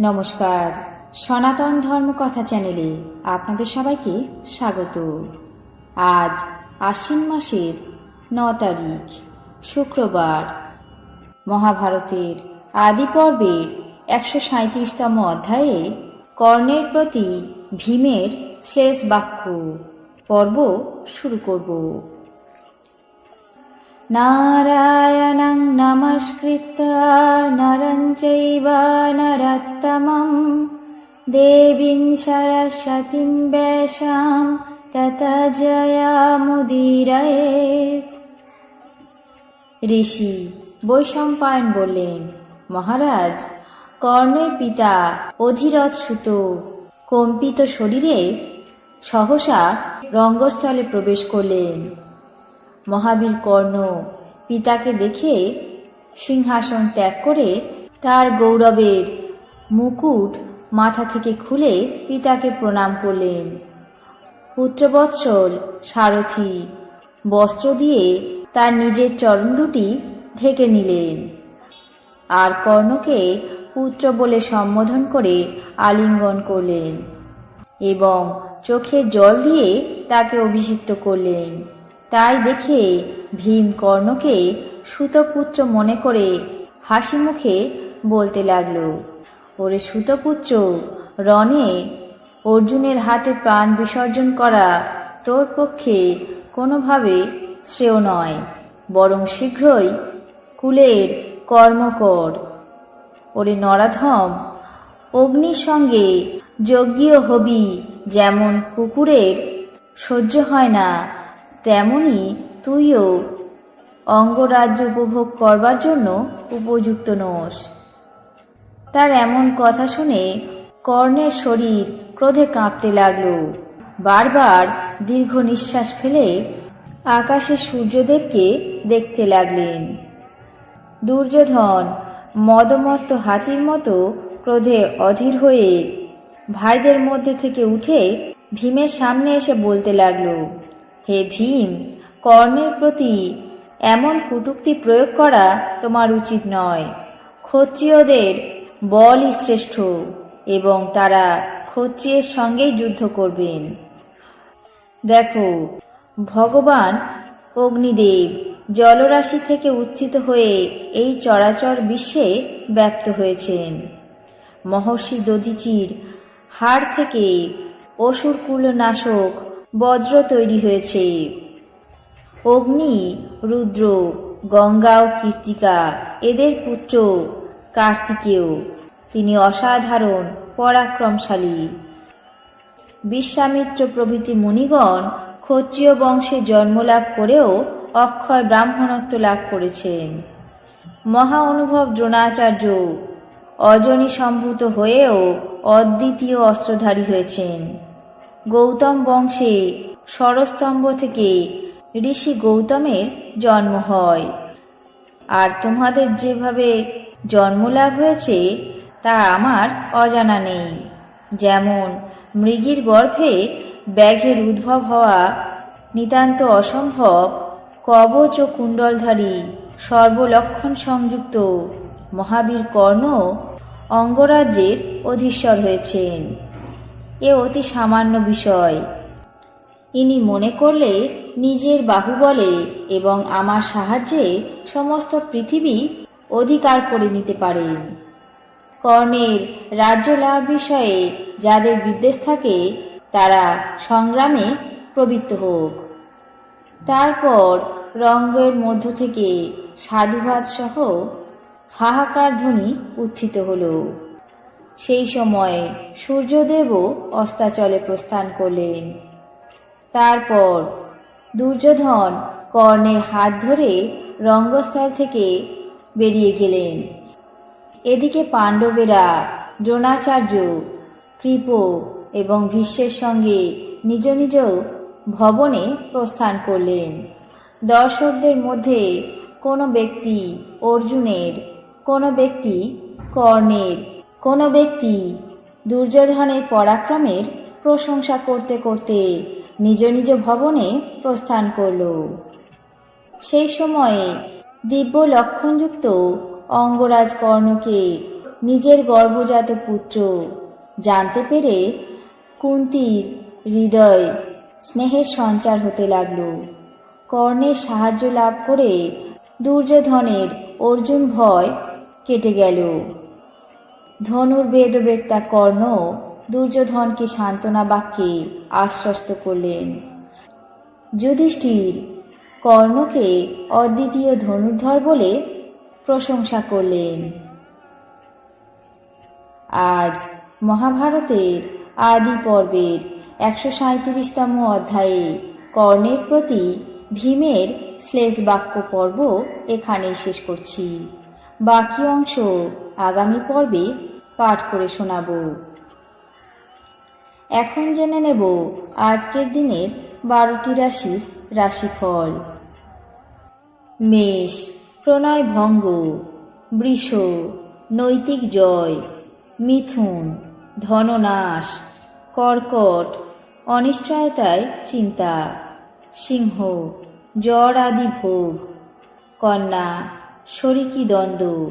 নমস্কার। সনাতন ধর্ম কথা চ্যানেলে আপনাদের সবাইকে স্বাগত। আজ আশ্বিন মাসের ন তারিখ, শুক্রবার। মহাভারতের আদি পর্বের একশো সাঁত্রিশতম অধ্যায়ে কর্ণের প্রতি ভীমের শেষ বাক্য, পর্ব শুরু করব। নারায়ণং নমস্কৃত্য নরং চৈব নরোত্তমं দেবীং সরস্বতীং বেশাং তত জয়ামুদীরয়েত ঋষি বৈশম্পায়ন বললেন মহারাজ কর্ণের পিতা অধিরথ সুত কম্পিত শরীরে সহসা রঙ্গস্থলে প্রবেশ করলেন। মহাবীর কর্ণ পিতাকে দেখে সিংহাসন ত্যাগ করে তার গৌরবের মুকুট মাথা থেকে খুলে পিতাকে প্রণাম করলেন। পুত্রবৎসল সারথি বস্ত্র দিয়ে তার নিজের চরণ দুটি ঢেকে নিলেন। আর কর্ণকে পুত্র বলে সম্বোধন করে আলিঙ্গন করলেন এবং চোখে জল দিয়ে তাকে অভিষিক্ত করলেন। তাই দেখে ভীম কর্ণকে সুতপুত্র মনে করে হাসি মুখে বলতে লাগল, ওরে সুতপুত্র, রণে অর্জুনের হাতে প্রাণ বিসর্জন করা তোর পক্ষে কোনোভাবে শ্রেয় নয়। বরং শীঘ্রই কুলের কর্মকর ওরে নরাধম, অগ্নির সঙ্গে যজ্ঞীয় হবি যেমন কুকুরের সহ্য হয় না তেমনি তুইও অঙ্গরাজ্য উপভোগ করবার জন্য উপযুক্ত নোস। তার এমন কথা শুনে কর্ণের শরীর ক্রোধে কাঁপতে লাগল। বারবার দীর্ঘ নিঃশ্বাস ফেলে আকাশে সূর্যদেবকে দেখতে লাগলেন। দুর্যোধন মদমত্ত হাতির মতো ক্রোধে অধীর হয়ে ভাইদের মধ্যে থেকে উঠে ভীমের সামনে এসে বলতে লাগল হে ভীম কর্ণের প্রতি এমন কুটুক্তি প্রয়োগ করা তোমার উচিত নয়। ক্ষত্রিয়দের বলই শ্রেষ্ঠ এবং তারা ক্ষত্রিয়ের সঙ্গেই যুদ্ধ করবেন। দেখো, ভগবান অগ্নিদেব জলরাশি থেকে উত্থিত হয়ে এই চরাচর বিশ্বে ব্যক্ত হয়েছেন। মহর্ষি দধিচির হাড় থেকে অসুর কুলনাশক বজ্র তৈরি হয়েছে। অগ্নি, রুদ্র, গঙ্গা ও কীর্তিকা এদের পুত্র কার্তিকেয়। তিনি অসাধারণ, পরাক্রমশালী। বিশ্বামিত্র প্রভৃতি মুনিগণ ক্ষত্রিয় বংশে জন্মলাভ করেও অক্ষয় ব্রাহ্মণত্ব লাভ করেছেন। মহা অনুভব দ্রোণাচার্য অজনী সম্ভূত হয়েও অদ্বিতীয় অস্ত্রধারী হয়েছেন। গৌতম বংশে সরস্তম্ভ থেকে ঋষি গৌতমের জন্ম হয়। আর তোমাদের যেভাবে জন্মলাভ হয়েছে, তা আমার অজানা নেই। যেমন মৃগীর গর্ভে ব্যাঘের উদ্ভব হওয়া নিতান্ত অসম্ভব কবচ ও কুণ্ডলধারী সর্বলক্ষণ সংযুক্ত মহাবীর কর্ণ অঙ্গরাজ্যের অধীশ্বর হয়েছেন। এ অতি সামান্য বিষয়। ইনি মনে করলে নিজের বাহুবলে এবং আমার সাহায্যে সমস্ত পৃথিবী অধিকার করে নিতে পারেন কর্ণের রাজ্য লাভ বিষয়ে যাদের বিদ্বেষ থাকে, তারা সংগ্রামে প্রবৃত্ত হোক। তারপর রঙ্গের মধ্য থেকে সাধুবাদ সহ হাহাকার ধ্বনি উত্থিত হল। সেই সময়ে সূর্যদেবও অস্তাচলে প্রস্থান করলেন। তারপর দুর্যোধন কর্ণের হাত ধরে রঙ্গস্থল থেকে বেরিয়ে গেলেন। এদিকে পাণ্ডবেরা দ্রোণাচার্য, কৃপ এবং ভীষ্মের সঙ্গে নিজ নিজ ভবনে প্রস্থান করলেন। দর্শকদের মধ্যে কোনো ব্যক্তি অর্জুনের, কোনো ব্যক্তি কর্ণের কোনো ব্যক্তি দুর্যোধনের পরাক্রমের প্রশংসা করতে করতে নিজ নিজ ভবনে প্রস্থান করল। সেই সময়ে দিব্য লক্ষণযুক্ত অঙ্গরাজ কর্ণকে নিজের গর্ভজাত পুত্র জানতে পেরে কুন্তির হৃদয় স্নেহের সঞ্চার হতে লাগল। কর্ণের সাহায্য লাভ করে দুর্যোধনের অর্জুন ভয় কেটে গেল। ধনুর বেদবেত্তা কর্ণ দুর্যোধনকে সান্ত্বনা বাক্যে আশ্বস্ত করলেন। যুধিষ্ঠির কর্ণকে অদ্বিতীয় ধনুর্ধর বলে প্রশংসা করলেন। আজ মহাভারতের আদি পর্বের একশো সাঁত্রিশতম অধ্যায়ে কর্ণের প্রতি ভীমের শ্লেষ বাক্য পর্ব এখানেই শেষ করছি। বাকি অংশ আগামী পর্বে পাঠ করে শোনাব। এখন জেনে নেব আজকের দিনের বারোটি রাশির রাশিফল। মেষ প্রণয় ভঙ্গ বৃষ, নৈতিক জয়, মিথুন, ধননাশ, কর্কট, অনিশ্চয়তায় চিন্তা, সিংহ, জ্বর আদি ভোগ, কন্যা, শরিকি দ্বন্দ্ব,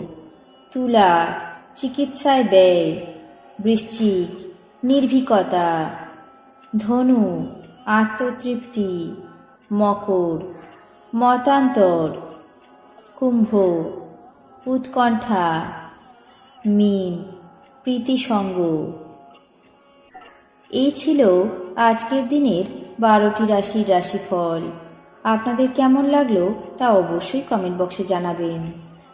তুলা চিকিৎসায় ব্যয়, বৃশ্চিক, নির্ভীকতা, ধনু, আত্মতৃপ্তি, মকর, মতান্তর, কুম্ভ, উৎকণ্ঠা, মিন, প্রীতিসঙ্গ। এই ছিল আজকের দিনের বারোটি রাশির রাশিফল। আপনাদের কেমন লাগল তা অবশ্যই কমেন্ট বক্সে জানাবেন।